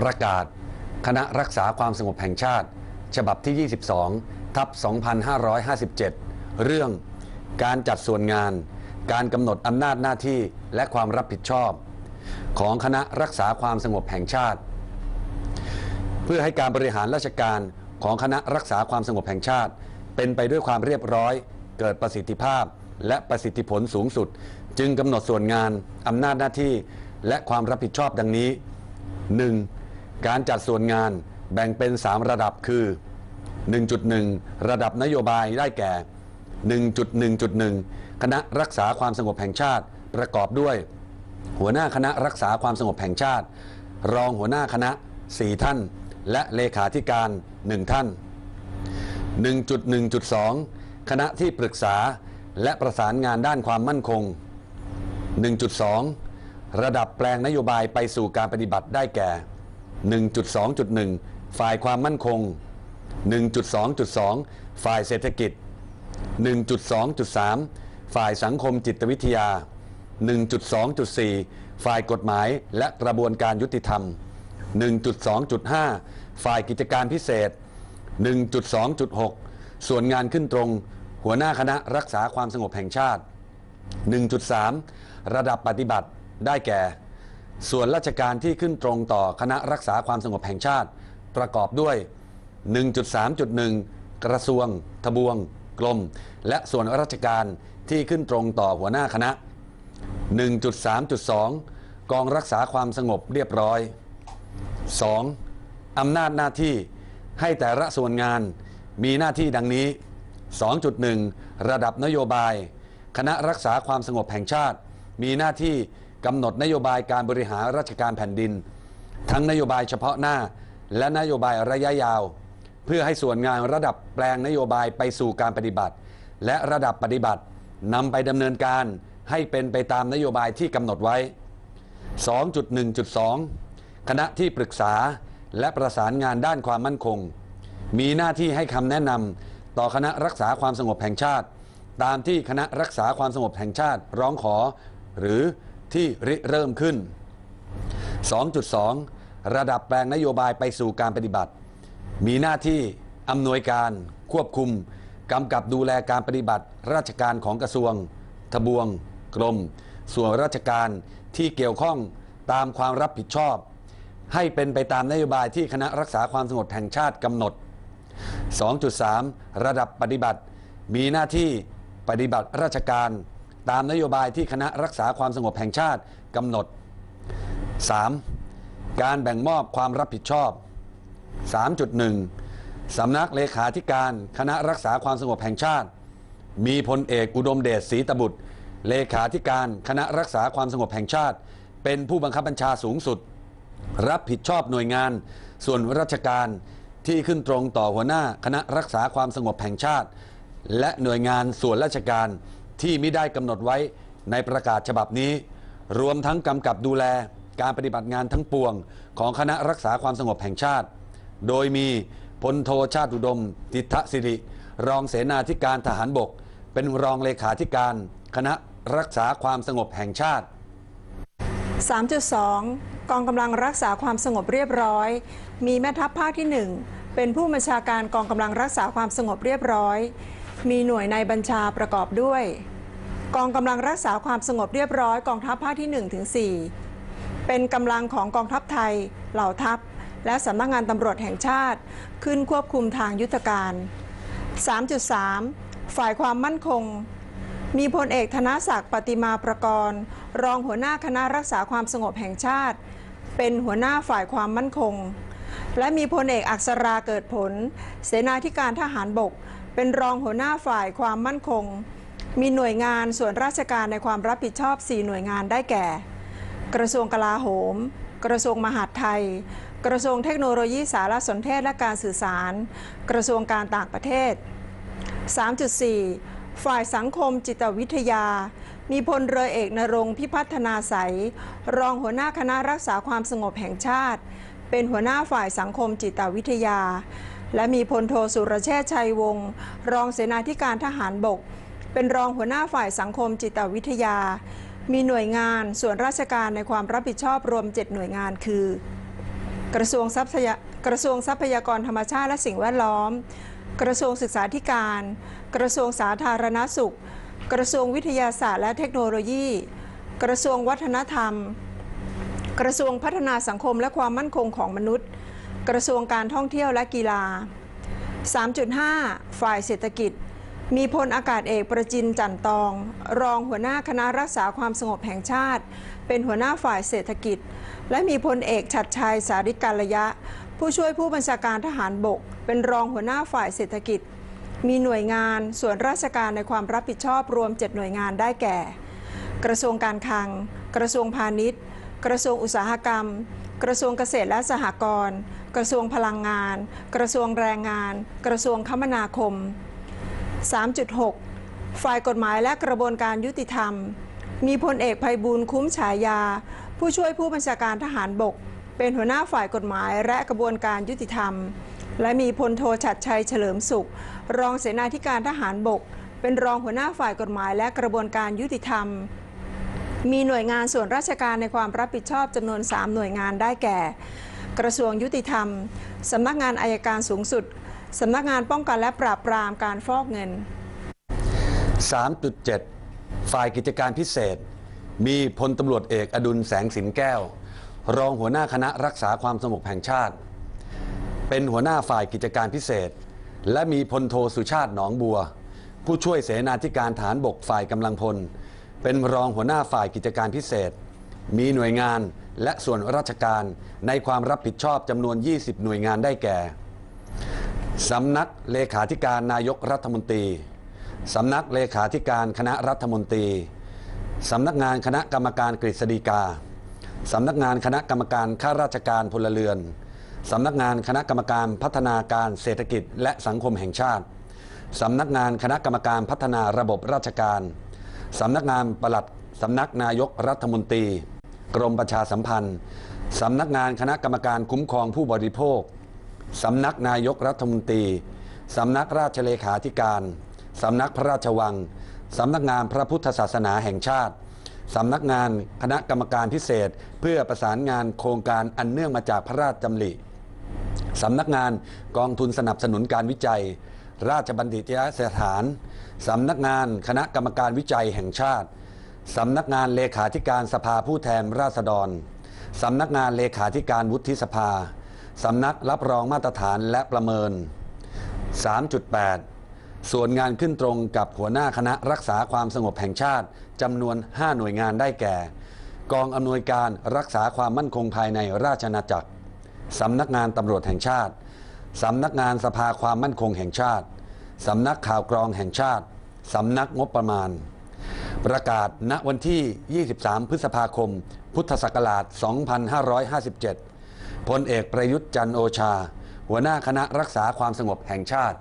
ประกาศ คณะรักษาความสงบแห่งชาติ ฉบับที่ 22 ทับ 2557 เรื่องการจัดส่วนงาน การกำหนดอำนาจหน้าที่และความรับผิดชอบ ของคณะรักษาความสงบแห่งชาติ เพื่อให้การบริหารราชการของคณะรักษาความสงบแห่งชาติ เป็นไปด้วยความเรียบร้อย เกิดประสิทธิภาพ และประสิทธิผลสูงสุด จึงกำหนดส่วนงานอำนาจหน้าที่และความรับผิดชอบดังนี้ 1. การจัดส่วนงานแบ่งเป็น 3 ระดับคือ 1.1 ระดับนโยบายได้แก่ 1.1.1 คณะรักษาความสงบแห่งชาติประกอบด้วย หัวหน้าคณะรักษาความสงบแห่งชาติ รองหัวหน้าคณะ 4 ท่าน และเลขาธิการ 1 ท่าน 1.1.2 คณะที่ปรึกษาและประสานงานด้านความมั่นคง 1.2 ระดับแปลงนโยบายไปสู่การปฏิบัติได้แก่ 1.2.1 ฝ่ายความมั่นคง 1.2.2 ฝ่ายเศรษฐกิจ 1.2.3 ฝ่ายสังคมจิตวิทยา 1.2.4 ฝ่ายกฎหมายและกระบวนการยุติธรรม 1.2.5 ฝ่ายกิจการพิเศษ 1.2.6 ส่วนงานขึ้นตรง หัวหน้าคณะรักษาความสงบแห่งชาติ 1.3 ระดับปฏิบัติได้แก่ ส่วนราชการที่ขึ้นตรงต่อคณะรักษาความสงบแห่งชาติ ประกอบด้วย 1.3.1 กระทรวง ทบวงกรมและส่วนราชการที่ขึ้นตรงต่อหัวหน้าคณะ 1.3.2 กองรักษาความสงบเรียบร้อย 2. อำนาจหน้าที่ให้แต่ละส่วนงานมีหน้าที่ดังนี้ 2.1 ระดับนโยบาย คณะรักษาความสงบแห่งชาติ มีหน้าที่ กำหนดนโยบายการบริหารราชการแผ่นดิน ทั้งนโยบายเฉพาะหน้า และนโยบายระยะยาว เพื่อให้ส่วนงานระดับแปลงนโยบายไปสู่การปฏิบัติ และระดับปฏิบัตินำไปดำเนินการให้เป็นไปตามนโยบายที่กำหนดไว้ 2.1.2 คณะที่ปรึกษาและประสานงานด้านความมั่นคง มีหน้าที่ให้คำแนะนำต่อคณะรักษาความสงบแห่งชาติ ตามที่คณะรักษาความสงบแห่งชาติร้องขอ หรือ ที่ริเริ่มขึ้น 2.2 ระดับแปลงนโยบายไปสู่การปฏิบัติ มีหน้าที่อำนวยการควบคุมกำกับดูแลการปฏิบัติ ราชการของกระทรวง ทบวง กรม ส่วนราชการที่เกี่ยวข้องตามความรับผิดชอบ ให้เป็นไปตามนโยบายที่คณะรักษาความสงบแห่งชาติกำหนด 2.3 ระดับปฏิบัติ มีหน้าที่ปฏิบัติราชการ ตามนโยบายที่คณะรักษาความสงบแห่งชาติกำหนด 3. การแบ่งมอบความรับผิดชอบ 3.1 สำนักเลขาธิการคณะรักษาความสงบแห่งชาติ มีพลเอกอุดมเดชศรีตบุตร เลขาธิการคณะรักษาความสงบแห่งชาติ เป็นผู้บังคับบัญชาสูงสุด รับผิดชอบหน่วยงาน ส่วนราชการที่ขึ้นตรงต่อหัวหน้าคณะรักษาความสงบแห่งชาติ และหน่วยงานส่วนราชการ ที่มิได้กำหนดไว้ในประกาศฉบับนี้ รวมทั้งกำกับดูแลการปฏิบัติงานทั้งปวง ของคณะรักษาความสงบแห่งชาติ โดยมีพลโทชาติอุดม ติทสิริ รองเสนาธิการทหารบก เป็นรองเลขาธิการ คณะรักษาความสงบแห่งชาติ 3.2 กองกำลังรักษาความสงบเรียบร้อย มีแม่ทัพภาคที่ 1 เป็นผู้บัญชาการกองกำลังรักษาความสงบเรียบร้อย มีหน่วยในบัญชาประกอบด้วย กองกำลังรักษาความสงบเรียบร้อยกองทัพภาคที่1ถึง4เป็นกำลังของกองทัพไทย เหล่าทัพ และสำนักงานตำรวจแห่งชาติ ขึ้นควบคุมทางยุทธการ 3.3 ฝ่ายความมั่นคง มีพลเอกธนศักดิ์ปฏิมาประกรณ์ รองหัวหน้าคณะรักษาความสงบแห่งชาติ เป็นหัวหน้าฝ่ายความมั่นคง และมีพลเอกอักษราเกิดผล เสนาธิการทหารบก เป็นรองหัวหน้าฝ่ายความมั่นคง มีหน่วยงานส่วนราชการในความรับผิดชอบ 4 หน่วยงานได้แก่ กระทรวงกลาโหม กระทรวงมหาดไทย กระทรวงเทคโนโลยีสารสนเทศและการสื่อสาร กระทรวงการต่างประเทศ 3.4 ฝ่ายสังคมจิตวิทยา มีพลเรือเอกนรงพิพัฒนาใส รองหัวหน้าคณะรักษาความสงบแห่งชาติ เป็นหัวหน้าฝ่ายสังคมจิตวิทยา และมีพลโทสุรเชษชัยวงศ์รองเสนาธิการทหารบก เป็นรองหัวหน้าฝ่ายสังคมจิตวิทยา มีหน่วยงานส่วนราชการในความรับผิดชอบรวม 7 หน่วยงานคือ กระทรวงทรัพยากระทรวงทรัพยากรธรรมชาติและสิ่งแวดล้อม กระทรวงศึกษาธิการ กระทรวงสาธารณสุข กระทรวงวิทยาศาสตร์และเทคโนโลยี กระทรวงวัฒนธรรม กระทรวงพัฒนาสังคมและความมั่นคงของมนุษย์ กระทรวงการท่องเที่ยวและกีฬา 3.5 ฝ่ายเศรษฐกิจ มีพลอากาศเอกประจินจันตอง รองหัวหน้าคณะรักษาความสงบแห่งชาติ เป็นหัวหน้าฝ่ายเศรษฐกิจ และมีพลเอกฉัดชัยสาริการระยะ ผู้ช่วยผู้บัญชาการทหารบก เป็นรองหัวหน้าฝ่ายเศรษฐกิจ มีหน่วยงานส่วนราชการในความรับผิดชอบรวม 7 หน่วยงานได้แก่ กระทรวงการคลัง กระทรวงพาณิชย์ กระทรวงอุตสาหกรรม กระทรวงเกษตรและสหกรณ์ กระทรวงพลังงาน กระทรวงแรงงาน กระทรวงคมนาคม 3.6 ฝ่ายกฎหมายและกระบวนการยุติธรรม มีพลเอกภัยบูลคุ้มฉายา ผู้ช่วยผู้บัญชาการทหารบก เป็นหัวหน้าฝ่ายกฎหมายและกระบวนการยุติธรรม และมีพลโทฉัดชัยเฉลิมสุข รองเสนาธิการทหารบก เป็นรองหัวหน้าฝ่ายกฎหมายและกระบวนการยุติธรรม มีหน่วยงานส่วนราชการในความรับผิดชอบจำนวน 3 หน่วยงานได้แก่ กระทรวงยุติธรรมสำนักงานอายการสูงสุด สำนักงานป้องกันและปราบปรามการฟอกเงิน 3.7 ฝ่ายกิจการพิเศษ มีพลตำรวจเอกอดุลแสงสินแก้ว รองหัวหน้าคณะรักษาความสงบแห่งชาติ เป็นหัวหน้าฝ่ายกิจการพิเศษ และมีพลโทสุชาติหนองบัว ผู้ช่วยเสนาธิการฐานบกฝ่ายกำลังพล เป็นรองหัวหน้าฝ่ายกิจการพิเศษ มีหน่วยงานและส่วนราชการในความรับผิดชอบจำนวน 20 หน่วยงานได้แก่ สำนักเลขาธิการนายกรัฐมนตรี สำนักเลขาธิการคณะรัฐมนตรี สำนักงานคณะกรรมการกฤษฎีกา สำนักงานคณะกรรมการข้าราชการพลเรือน สำนักงานคณะกรรมการพัฒนาการเศรษฐกิจและสังคมแห่งชาติ สำนักงานคณะกรรมการพัฒนาระบบราชการ สำนักงานปลัดสำนักนายกรัฐมนตรี กรมประชาสัมพันธ์ สำนักงานคณะกรรมการคุ้มครองผู้บริโภค สำนักนายกรัฐมนตรี สำนักราชเลขาธิการ สำนักพระราชวัง สำนักงานพระพุทธศาสนาแห่งชาติ สำนักงานคณะกรรมการพิเศษ เพื่อประสานงานโครงการอันเนื่องมาจากพระราชดำริ สำนักงานกองทุนสนับสนุนการวิจัย ราชบัณฑิตยสถาน สำนักงานคณะกรรมการวิจัยแห่งชาติ สำนักงานเลขาธิการสภาผู้แทนราษฎร สำนักงานเลขาธิการวุฒิสภา สำนักรับรองมาตรฐานและประเมิน 3.8 ส่วนงานขึ้นตรงกับหัวหน้าคณะรักษาความสงบแห่งชาติจำนวน 5 หน่วยงานได้แก่ กองอำนวยการรักษาความมั่นคงภายในราชอาณาจักรสำนักงานตำรวจแห่งชาติสำนักงานสภาความมั่นคงแห่งชาติสำนักข่าวกรองแห่งชาติสำนักงบประมาณ ประกาศณวันที่ 23 พฤษภาคม พุทธศักราช 2557 พลเอกประยุทธ์จันโอชา หัวหน้าคณะรักษาความสงบแห่งชาติ